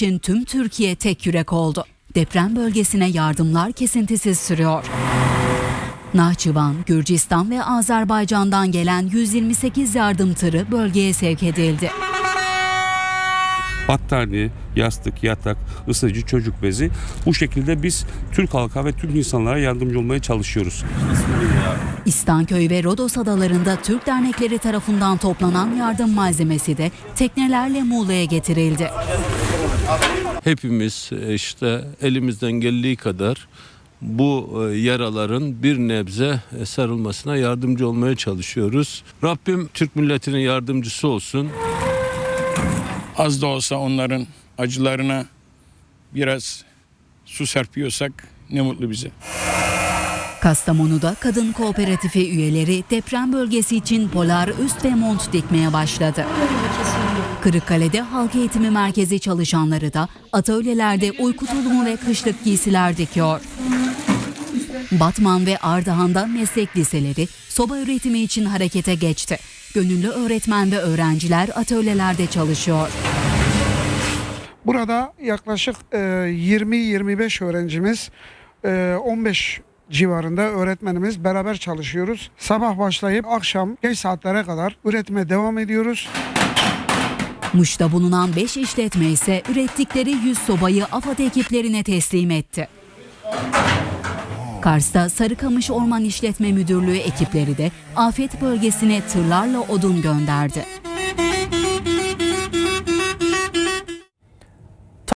için tüm Türkiye tek yürek oldu. Deprem bölgesine yardımlar kesintisiz sürüyor. Nahçıvan, Gürcistan ve Azerbaycan'dan gelen 128 yardım tırı bölgeye sevk edildi. battaniye, yastık, yatak, ısıtıcı, çocuk bezi. Bu şekilde biz Türk halka ve Türk insanlara yardımcı olmaya çalışıyoruz. İstanköy ve Rodos adalarında Türk dernekleri tarafından toplanan yardım malzemesi de teknelerle Muğla'ya getirildi. Hepimiz e, işte elimizden geldiği kadar bu e, yaraların bir nebze e, sarılmasına yardımcı olmaya çalışıyoruz. Rabbim Türk milletinin yardımcısı olsun. az da olsa onların acılarına biraz su serpiyorsak ne mutlu bize. Kastamonu'da kadın kooperatifi üyeleri deprem bölgesi için polar üst ve mont dikmeye başladı. Kırıkkale'de halk eğitimi merkezi çalışanları da atölyelerde uyku tulumu ve kışlık giysiler dikiyor. Batman ve Ardahan'da meslek liseleri soba üretimi için harekete geçti. Gönüllü öğretmen ve öğrenciler atölyelerde çalışıyor. Burada yaklaşık e, 20-25 öğrencimiz, e, 15 civarında öğretmenimiz beraber çalışıyoruz. Sabah başlayıp akşam geç saatlere kadar üretime devam ediyoruz. Muş'ta bulunan 5 işletme ise ürettikleri 100 sobayı AFAD ekiplerine teslim etti. Kars'ta Sarıkamış Orman İşletme Müdürlüğü ekipleri de afet bölgesine tırlarla odun gönderdi.